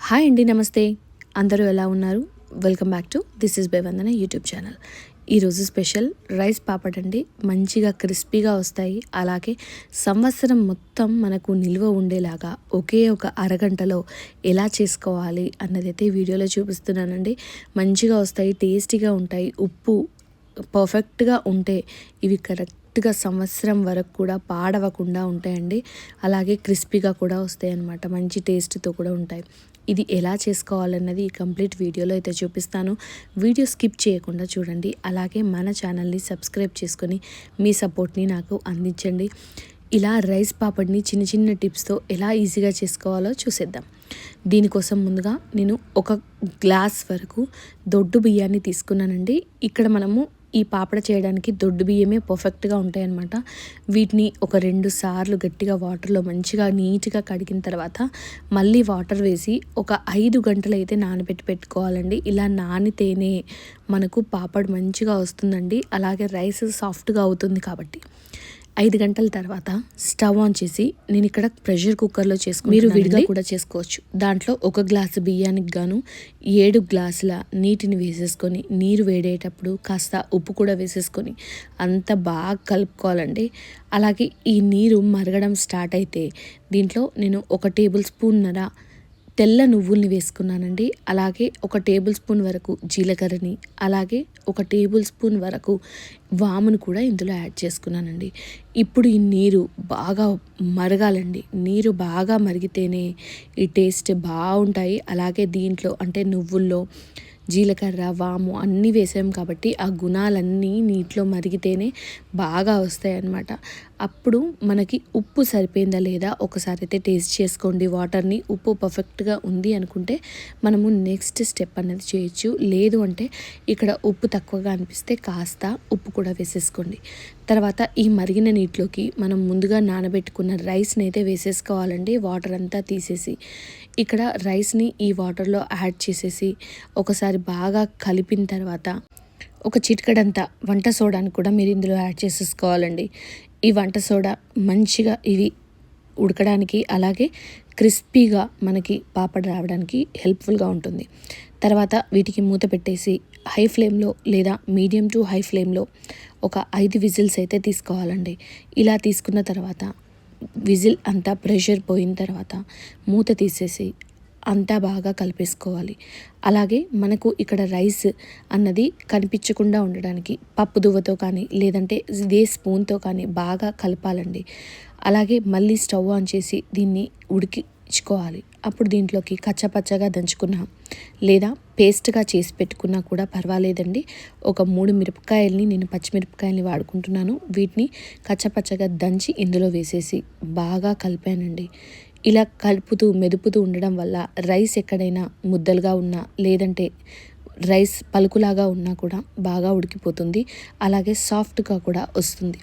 Hi అండి నమస్తే. అందరూ ఎలా ఉన్నారు? Welcome back to this is Bevandana YouTube channel ఈరోజు స్పెషల్ రైస్ పాపడ్ అండి మంచిగా క్రిస్పీగా వస్తాయి. అలాగే సంవత్సరం మొత్తం మనకు నిల్వ ఉండేలాగా ఒకే ఒక అరగంటలో ఎలా చేసుకోవాలి అన్నదైతే వీడియోలో చూపిస్తున్నానండి. మంచిగా వస్తాయి టేస్టీగా ఉంటాయి. ఉప్పు పర్ఫెక్ట్గా ఉంటే ఇవి కరెక్ట్ కరెక్ట్గా సంవత్సరం వరకు కూడా పాడవకుండా ఉంటాయండి. అలాగే క్రిస్పీగా కూడా వస్తాయి అన్నమాట మంచి టేస్ట్తో కూడా ఉంటాయి. ఇది ఎలా చేసుకోవాలన్నది ఈ కంప్లీట్ వీడియోలో అయితే చూపిస్తాను. వీడియో స్కిప్ చేయకుండా చూడండి. అలాగే మన ఛానల్ని సబ్స్క్రైబ్ చేసుకొని మీ సపోర్ట్ని నాకు అందించండి. ఇలా రైస్ పాపడ్ని చిన్న చిన్న టిప్స్తో ఎలా ఈజీగా చేసుకోవాలో చూసేద్దాం. దీనికోసం ముందుగా నేను ఒక గ్లాస్ వరకు దొడ్డు బియ్యాన్ని తీసుకున్నానండి. ఇక్కడ మనము ఈ పాపడ చేయడానికి దొడ్డు బియ్యమే పర్ఫెక్ట్గా ఉంటాయన్నమాట. వీటిని ఒక రెండు సార్లు గట్టిగా వాటర్లో మంచిగా నీట్గా కడిగిన తర్వాత మళ్ళీ వాటర్ వేసి ఒక ఐదు గంటలు అయితే నానబెట్టి పెట్టుకోవాలండి. ఇలా నానితేనే మనకు పాపడ్ మంచిగా వస్తుందండి. అలాగే రైస్ సాఫ్ట్గా అవుతుంది కాబట్టి. ఐదు గంటల తర్వాత స్టవ్ ఆన్ చేసి నేను ఇక్కడ ప్రెషర్ కుక్కర్లో చేసుకుని మీరు విడిగా కూడా చేసుకోవచ్చు. దాంట్లో ఒక గ్లాసు బియ్యానికి గాను ఏడు గ్లాసుల నీటిని వేసేసుకొని నీరు వేడేటప్పుడు కాస్త ఉప్పు కూడా వేసేసుకొని అంత బాగా కలుపుకోవాలండి. అలాగే ఈ నీరు మరగడం స్టార్ట్ అయితే దీంట్లో నేను ఒక టేబుల్ స్పూన్ నర తెల్ల నువ్వుల్ని వేసుకున్నానండి. అలాగే ఒక టేబుల్ స్పూన్ వరకు జీలకర్రని అలాగే ఒక టేబుల్ స్పూన్ వరకు వామును కూడా ఇందులో యాడ్ చేసుకున్నానండి. ఇప్పుడు ఈ నీరు బాగా మరగాలండి. నీరు బాగా మరిగితేనే ఈ టేస్ట్ బాగుంటాయి. అలాగే దీంట్లో అంటే నువ్వుల్లో జీలకర్ర వాము అన్నీ వేసాం కాబట్టి ఆ గుణాలన్నీ నీటిలో మరిగితేనే బాగా వస్తాయి అన్నమాట అప్పుడు మనకి ఉప్పు సరిపోయిందా లేదా ఒకసారి అయితే టేస్ట్ చేసుకోండి. వాటర్ని ఉప్పు పర్ఫెక్ట్గా ఉంది అనుకుంటే మనము నెక్స్ట్ స్టెప్ అనేది చేయొచ్చు. లేదు అంటే ఇక్కడ ఉప్పు తక్కువగా అనిపిస్తే కాస్త ఉప్పు కూడా వేసేసుకోండి. తర్వాత ఈ మరిగిన నీటిలోకి మనం ముందుగా నానబెట్టుకున్న రైస్ని అయితే వేసేసుకోవాలండి. వాటర్ అంతా తీసేసి ఇక్కడ రైస్ని ఈ వాటర్లో యాడ్ చేసేసి ఒకసారి బాగా కలిపిన తర్వాత ఒక చిటికడంతా వంట సోడాని కూడా మీరు ఇందులో యాడ్ చేసేసుకోవాలండి. ఈ వంట సోడా మంచిగా ఇవి ఉడకడానికి అలాగే క్రిస్పీగా మనకి పాపడ రావడానికి హెల్ప్ఫుల్గా ఉంటుంది. తర్వాత వీటికి మూత పెట్టేసి హై ఫ్లేమ్లో లేదా మీడియం టు హై ఫ్లేమ్లో ఒక ఐదు విజిల్స్ అయితే తీసుకోవాలండి. ఇలా తీసుకున్న తర్వాత విజిల్ అంతా ప్రెషర్ పోయిన తర్వాత మూత తీసేసి అంతా బాగా కలిపేసుకోవాలి. అలాగే మనకు ఇక్కడ రైస్ అన్నది కనిపించకుండా ఉండడానికి పప్పు దువ్వతో కానీ లేదంటే ఇదే స్పూన్తో కానీ బాగా కలపాలండి. అలాగే మళ్ళీ స్టవ్ ఆన్ చేసి దీన్ని ఉడికించుకోవాలి. అప్పుడు దీంట్లోకి కచ్చపచ్చగా దంచుకున్న. లేదా పేస్ట్గా చేసి పెట్టుకున్నా కూడా పర్వాలేదండి. ఒక మూడు మిరపకాయల్ని నేను పచ్చిమిరపకాయల్ని వాడుకుంటున్నాను. వీటిని కచ్చపచ్చగా దంచి ఇందులో వేసేసి బాగా కలిపానండి. ఇలా కలుపుతూ మెదుపుతూ ఉండడం వల్ల రైస్ ఎక్కడైనా ముద్దలుగా ఉన్నా లేదంటే రైస్ పలుకులాగా ఉన్నా కూడా బాగా ఉడికిపోతుంది. అలాగే సాఫ్ట్గా కూడా వస్తుంది.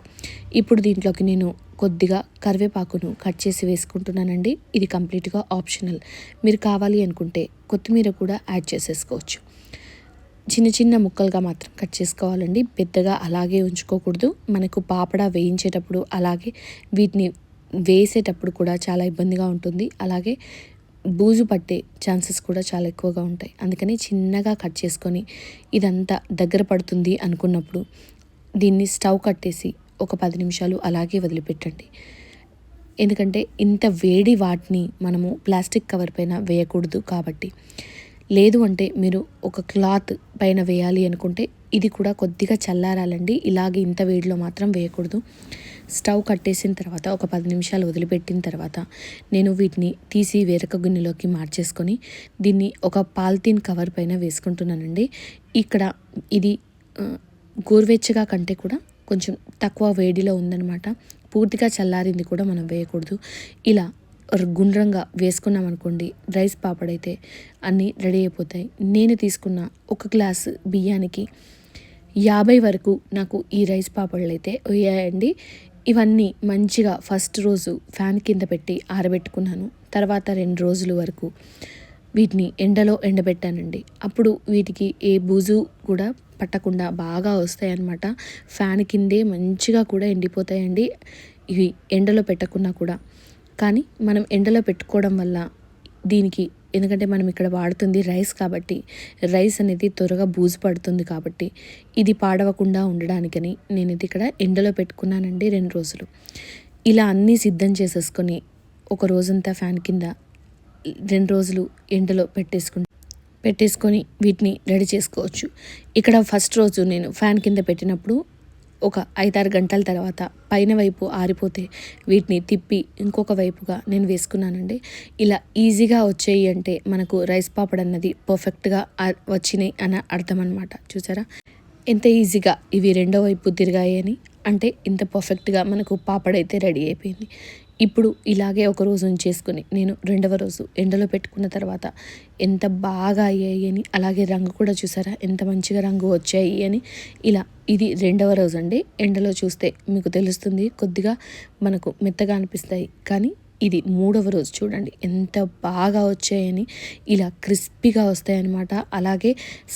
ఇప్పుడు దీంట్లోకి నేను కొద్దిగా కరివేపాకును కట్ చేసి వేసుకుంటున్నానండి. ఇది కంప్లీట్గా ఆప్షనల్. మీరు కావాలి అనుకుంటే కొత్తిమీర కూడా యాడ్ చేసేసుకోవచ్చు. చిన్న చిన్న ముక్కలుగా మాత్రం కట్ చేసుకోవాలండి. పెద్దగా అలాగే ఉంచుకోకూడదు. మనకు పాపడ వేయించేటప్పుడు అలాగే వీటిని వేసేటప్పుడు కూడా చాలా ఇబ్బందిగా ఉంటుంది. అలాగే బూజు పట్టే ఛాన్సెస్ కూడా చాలా ఎక్కువగా ఉంటాయి. అందుకని చిన్నగా కట్ చేసుకొని ఇదంతా దగ్గర పడుతుంది అనుకున్నప్పుడు దీన్ని స్టవ్ కట్టేసి ఒక పది నిమిషాలు అలాగే వదిలిపెట్టండి. ఎందుకంటే ఇంత వేడి వాటిని మనము ప్లాస్టిక్ కవర్ పైన వేయకూడదు కాబట్టి. లేదు అంటే మీరు ఒక క్లాత్ పైన వేయాలి అనుకుంటే ఇది కూడా కొద్దిగా చల్లారాలండి. ఇలాగే ఇంత వేడిలో మాత్రం వేయకూడదు. స్టవ్ కట్టేసిన తర్వాత ఒక పది నిమిషాలు వదిలిపెట్టిన తర్వాత నేను వీటిని తీసి వేరొక గిన్నెలోకి మార్చేసుకొని దీన్ని ఒక పాలిథీన్ కవర్ పైన వేసుకుంటున్నానండి. ఇక్కడ ఇది గోరువెచ్చగా కంటే కూడా కొంచెం తక్కువ వేడిలో ఉందన్నమాట. పూర్తిగా చల్లారింది కూడా మనం వేయకూడదు. ఇలా గుండ్రంగా వేసుకున్నాం అనుకోండి రైస్ పాపడైతే అన్నీ రెడీ అయిపోతాయి. నేను తీసుకున్న ఒక గ్లాసు బియ్యానికి యాభై వరకు నాకు ఈ రైస్ పాపడలు అయితే వేయండి ఇవన్నీ మంచిగా ఫస్ట్ రోజు ఫ్యాన్ కింద పెట్టి ఆరబెట్టుకున్నాను. తర్వాత రెండు రోజుల వరకు వీటిని ఎండలో ఎండబెట్టానండి. అప్పుడు వీటికి ఏ బూజు కూడా పట్టకుండా బాగా వస్తాయన్నమాట. ఫ్యాన్ కిందే మంచిగా కూడా ఎండిపోతాయండి. ఇవి ఎండలో పెట్టకున్నా కూడా కానీ మనం ఎండలో పెట్టుకోవడం వల్ల దీనికి ఎందుకంటే మనం ఇక్కడ వాడుతుంది రైస్ కాబట్టి రైస్ అనేది త్వరగా బూజు పడుతుంది కాబట్టి ఇది పాడవకుండా ఉండడానికని నేను ఇది ఇక్కడ ఎండలో పెట్టుకున్నానండి రెండు రోజులు. ఇలా అన్నీ సిద్ధం చేసేసుకొని ఒక రోజంతా ఫ్యాన్ కింద రెండు రోజులు ఎండలో పెట్టేసుకుని పెట్టేసుకొని వీటిని రెడీ చేసుకోవచ్చు. ఇక్కడ ఫస్ట్ రోజు నేను ఫ్యాన్ కింద పెట్టినప్పుడు ఒక ఐదారు గంటల తర్వాత పైన వైపు ఆరిపోతే వీటిని తిప్పి ఇంకొక వైపుగా నేను వేసుకున్నానండి. ఇలా ఈజీగా వచ్చేయి అంటే మనకు రైస్ పాపడ్ అన్నది పర్ఫెక్ట్గా ఆ- వచ్చినాయి అని అర్థం అనమాట చూసారా? ఎంత ఈజీగా ఇవి రెండో వైపు తిరిగాయి అని అంటే ఇంత పర్ఫెక్ట్గా మనకు పాపడైతే రెడీ అయిపోయింది. ఇప్పుడు ఇలాగే ఒక రోజు ఉంచేసుకుని నేను రెండవ రోజు ఎండలో పెట్టుకున్న తర్వాత ఎంత బాగా అయ్యాయి అని అలాగే రంగు కూడా చూసారా? ఎంత మంచిగా రంగు వచ్చాయి అని. ఇలా ఇది రెండవ రోజు అండి. ఎండలో చూస్తే మీకు తెలుస్తుంది కొద్దిగా మనకు మెత్తగా అనిపిస్తాయి. కానీ ఇది మూడవ రోజు చూడండి. ఎంత బాగా వచ్చాయని ఇలా క్రిస్పీగా వస్తాయన్నమాట. అలాగే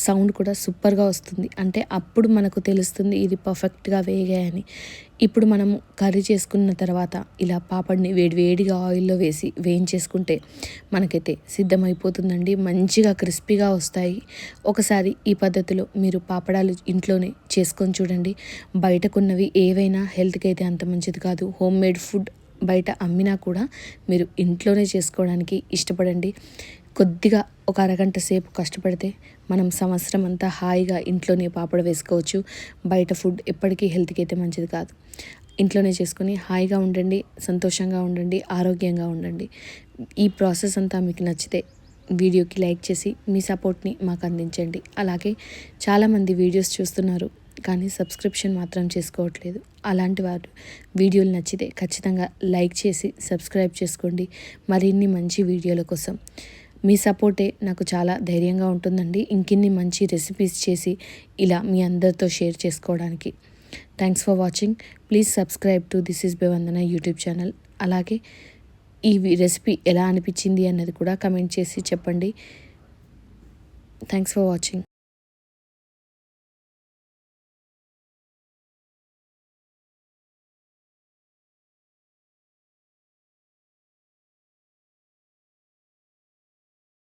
సౌండ్ కూడా సూపర్గా వస్తుంది. అంటే అప్పుడు మనకు తెలుస్తుంది ఇది పర్ఫెక్ట్గా వేగాయని. ఇప్పుడు మనం కర్రీ చేసుకున్న తర్వాత ఇలా పాపడిని వేడి వేడిగా ఆయిల్లో వేసి వేయించేసుకుంటే మనకైతే సిద్ధమైపోతుందండి. మంచిగా క్రిస్పీగా వస్తాయి. ఒకసారి ఈ పద్ధతిలో మీరు పాపడాలు ఇంట్లోనే చేసుకొని చూడండి. బయటకున్నవి ఏవైనా హెల్త్కి అయితే అంత మంచిది కాదు. హోమ్ మేడ్ ఫుడ్ బయట అమ్మినా కూడా మీరు ఇంట్లోనే చేసుకోవడానికి ఇష్టపడండి. కొద్దిగా ఒక అరగంట సేపు కష్టపడితే మనం సంవత్సరం అంతా హాయిగా ఇంట్లోనే పాపడ వేసుకోవచ్చు. బయట ఫుడ్ ఎప్పటికీ హెల్త్కి అయితే మంచిది కాదు. ఇంట్లోనే చేసుకొని హాయిగా ఉండండి సంతోషంగా ఉండండి ఆరోగ్యంగా ఉండండి. ఈ ప్రాసెస్ అంతా మీకు నచ్చితే వీడియోకి లైక్ చేసి మీ సపోర్ట్ని మాకు అందించండి. అలాగే చాలామంది వీడియోస్ చూస్తున్నారు. కానీ సబ్స్క్రిప్షన్ మాత్రం చేసుకోవట్లేదు. అలాంటి వారు వీడియోలు నచ్చితే ఖచ్చితంగా లైక్ చేసి సబ్స్క్రైబ్ చేసుకోండి. మరిన్ని మంచి వీడియోల కోసం మీ సపోర్టే నాకు చాలా ధైర్యంగా ఉంటుందండి. ఇంకిన్ని మంచి రెసిపీస్ చేసి ఇలా మీ అందరితో షేర్ చేసుకోవడానికి. Thanks for watching please subscribe to this is Bevandana YouTube channel అలాగే ఈ రెసిపీ ఎలా అనిపించింది అన్నది కూడా కమెంట్ చేసి చెప్పండి. Thanks for watching